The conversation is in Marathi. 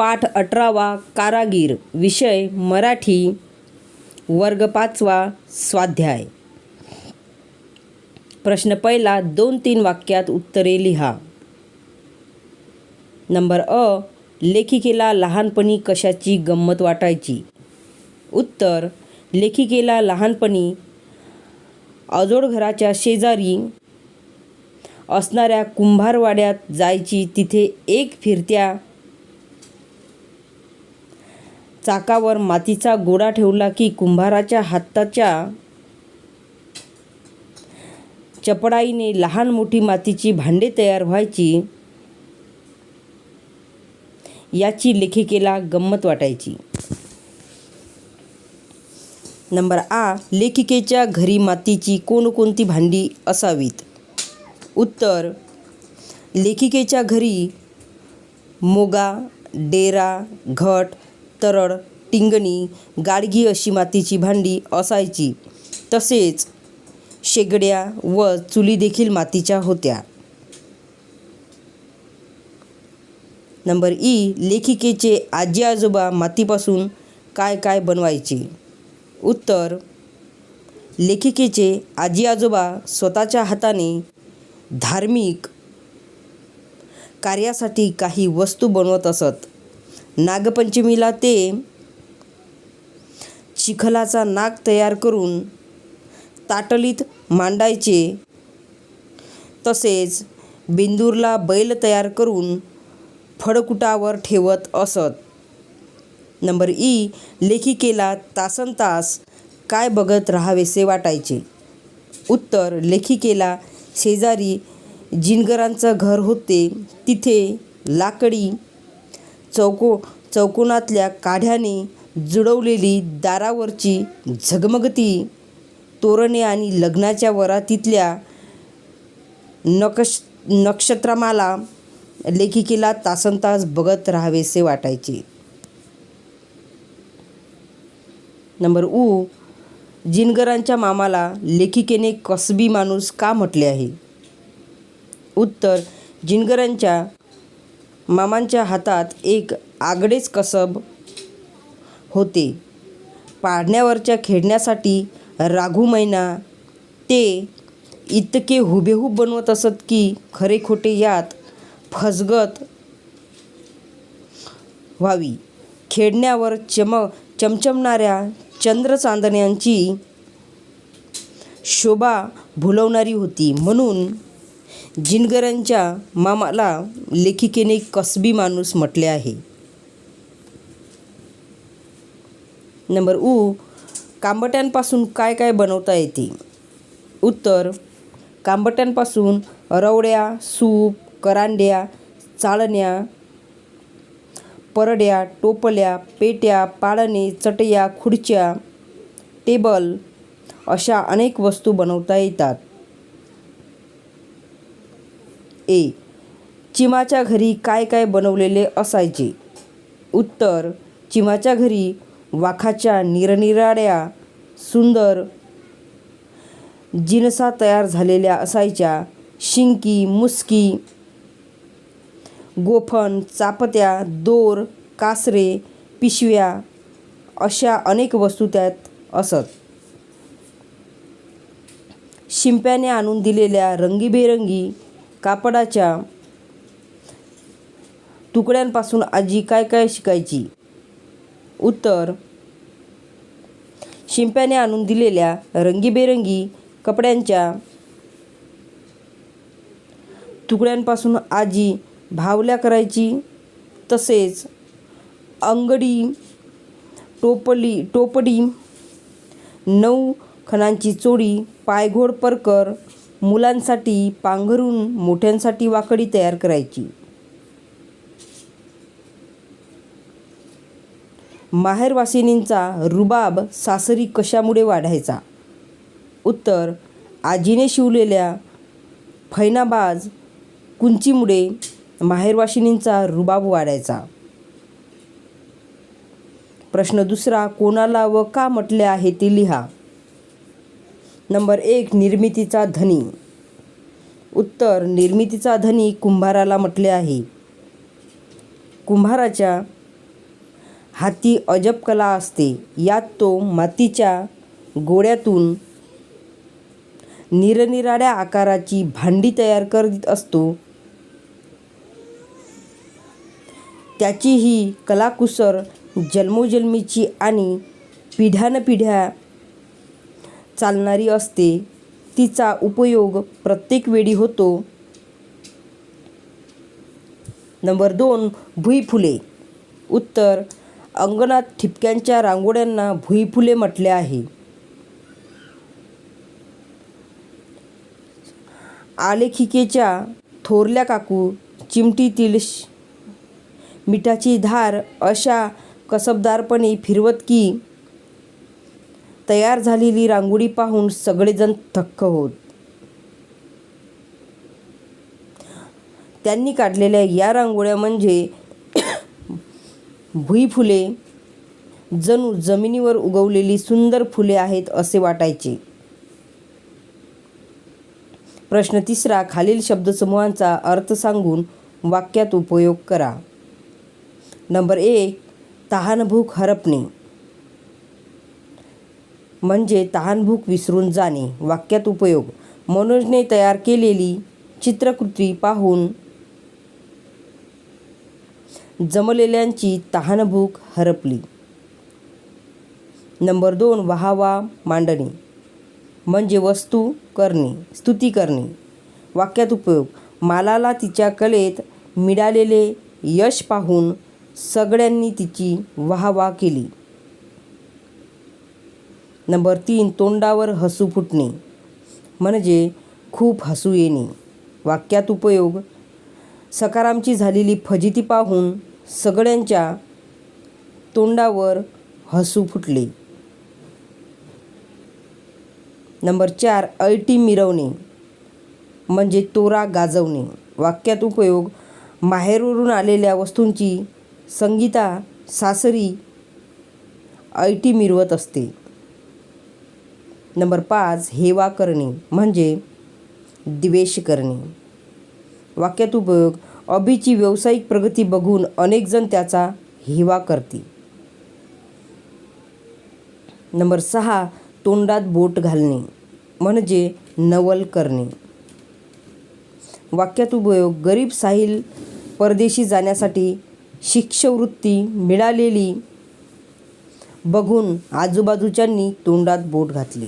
पाठ अठरावा कारागीर विषय मराठी वर्ग पाचवा स्वाध्याय. प्रश्न पहिला दोन तीन वाक्यात उत्तरे लिहा. नंबर अ लेखिकेला लहानपणी कशाची गंमत वाटायची? उत्तर लेखिकेला लहानपणी अजोड घराच्या शेजारी असणाऱ्या कुंभारवाड्यात जायची तिथे एक फिरत्या चाकावर मातीचा गोळा ठेवला की कुंभाराच्या हाताच्या चपडाईने लहान मोठी मातीची भांडे तयार व्हायची याची लेखिकेला गंमत वाटायची. नंबर आ लेखिकेच्या घरी मातीची कोणकोणती भांडी असावीत? उत्तर लेखिकेच्या घरी मोगा डेरा घट तरळ टिंगणी गाडगी अशी मातीची भांडी असायची. तसेच शेगड्या व चुली देखील मातीच्या होत्या. नंबर ई लेखिकेचे आजी आजोबा मातीपासून काय काय बनवायचे? उत्तर लेखिकेचे आजी आजोबा स्वतःच्या हाताने धार्मिक कार्यासाठी काही वस्तू बनवत असत. नागपंचमीला ते चिखलाचा नाग तयार करून ताटलीत मांडायचे. तसेच बिंदूरला बैल तयार करून फडकुटावर ठेवत असत. नंबर ई लेखिकेला तासन तास काय बघत राहावेसे वाटायचे. उत्तर लेखिकेला शेजारी जिनगरांचं घर होते. तिथे लाकडी चौको चौकोनातल्या काढ्याने जुडवलेली दारावरची झगमगती तोरणे आणि लग्नाच्या वरातीतल्या नकश नक्षत्रमाला लेखिकेला तासनतास बघत राहावेसे वाटायचे. नंबर ऊ जिनगरांच्या मामाला लेखिकेने कसबी माणूस का म्हटले आहे? उत्तर जिनगरांच्या मामांच्या हातात एक आगडेच कसब होते. पाडण्यावरच्या खेळण्यासाठी राघू मैना ते इतके हुबेहूब बनवत असत की खरे खोटे यात फसगत व्हावी. खेळण्यावर चम चमचमणाऱ्या चंद्रचांदण्यांची शोभा भुलवणारी होती. म्हणून जिनगरांच्या मामाला लेखिकेने कसबी माणूस म्हटले आहे. नंबर ऊ कांबट्यांपासून काय काय बनवता येते? उत्तर कांबट्यांपासून रवड्या सूप करांड्या चाळण्या परड्या टोपल्या पेट्या पाळणे चटया खुर्च्या टेबल अशा अनेक वस्तू बनवता येतात. ए. चिमाच्या घरी काय काय बनवलेले असायचे? उत्तर चिमाच्या घरी वाखाच्या निरनिराळ्या सुंदर जिनसा तयार झालेल्या असायच्या. शिंकी मुसकी गोफण चापत्या दोर कासरे पिशव्या अशा अनेक वस्तू त्यात असत. शिंप्याने आणून दिलेल्या रंगीबेरंगी कापडाच्या तुकड्यांपासून आजी काय काय शिकायची? उत्तर शिंप्याने आणून दिलेल्या रंगीबेरंगी कपड्यांच्या तुकड्यांपासून आजी भावल्या करायची. तसेच अंगडी टोपली टोपडी नऊ खणांची चोडी पायघोड परकर मुलांसाठी पांघरून मोठ्यांसाठी वाकडी तयार करायची. माहेरवासिनींचा रुबाब सासरी कशामुळे वाढायचा? उत्तर आजीने शिवलेल्या फैनाबाज कुंचीमुळे माहेरवाशिनींचा रुबाब वाढायचा. प्रश्न दुसरा कोणाला व का म्हटले आहे ते लिहा. नंबर एक निर्मितीचा धनी. उत्तर निर्मितीचा धनी कुंभाराला म्हटले आहे. कुंभाराच्या हाती अजब कला असते. यात तो मातीच्या गोळ्यातून निरनिराळ्या आकाराची भांडी तयार करीत असतो. त्याची ही कलाकुसर जन्मोजन्मीची आणि पिढ्यानपिढ्या चालणारी असते. तिचा उपयोग प्रत्येक वेळी होतो. नंबर दोन भुईफुले. उत्तर अंगणात ठिपक्यांच्या रांगोळ्यांना भुईफुले म्हटले आहे. आलेखिकेच्या थोरल्या काकू चिमटीतील श- मिठाची धार अशा कसबदारपणे फिरवत की तयार झालेली रांगोळी पाहून सगळेजण थक्क होत. त्यांनी काढलेल्या या रांगोळ्या म्हणजे भुईफुले जणू जमिनीवर उगवलेली सुंदर फुले आहेत असे वाटायचे. प्रश्न तिसरा खालील शब्दसमूहांचा अर्थ सांगून वाक्यात उपयोग करा. नंबर एक तहानभूक हरपणे. म्हणजे तहानभूक विसरून जाणे. वाक्यात उपयोग. मनोजने तयार केलेली चित्रकृती पाहून जमलेल्यांची तहानभूक हरपली. नंबर दोन वाहावा मांडणे. म्हणजे वस्तू करणे स्तुती करणे. वाक्यात उपयोग. मालाला तिच्या कलेत मिळालेले यश पाहून सगळ्यांनी तिची वाहवा केली. नंबर तीन तोंडावर हसू फुटणे. म्हणजे खूप हसू येणे. वाक्यात उपयोग सकारामची झालेली फजिती पाहून सगळ्यांच्या तोंडावर हसू फुटले. नंबर चार ऐटी मिरवणे. म्हणजे तोरा गाजवणे. वाक्यात उपयोग माहेरवरून आलेल्या वस्तूंची संगीता सासरी ऐटी मिरवत असते. नंबर पाच हेवा करणे म्हणजे द्वेष करणे. वाक्यात उपयोग अभिची व्यावसायिक प्रगती बघून अनेकजण त्याचा हेवा करतील. नंबर सहा तोंडात बोट घालणे म्हणजे नवल करणे. वाक्यात उपयोग गरीब साहिल परदेशी जाण्यासाठी शिष्यवृत्ती मिळालेली बघून आजूबाजूच्यांनी तोंडात बोट घातली.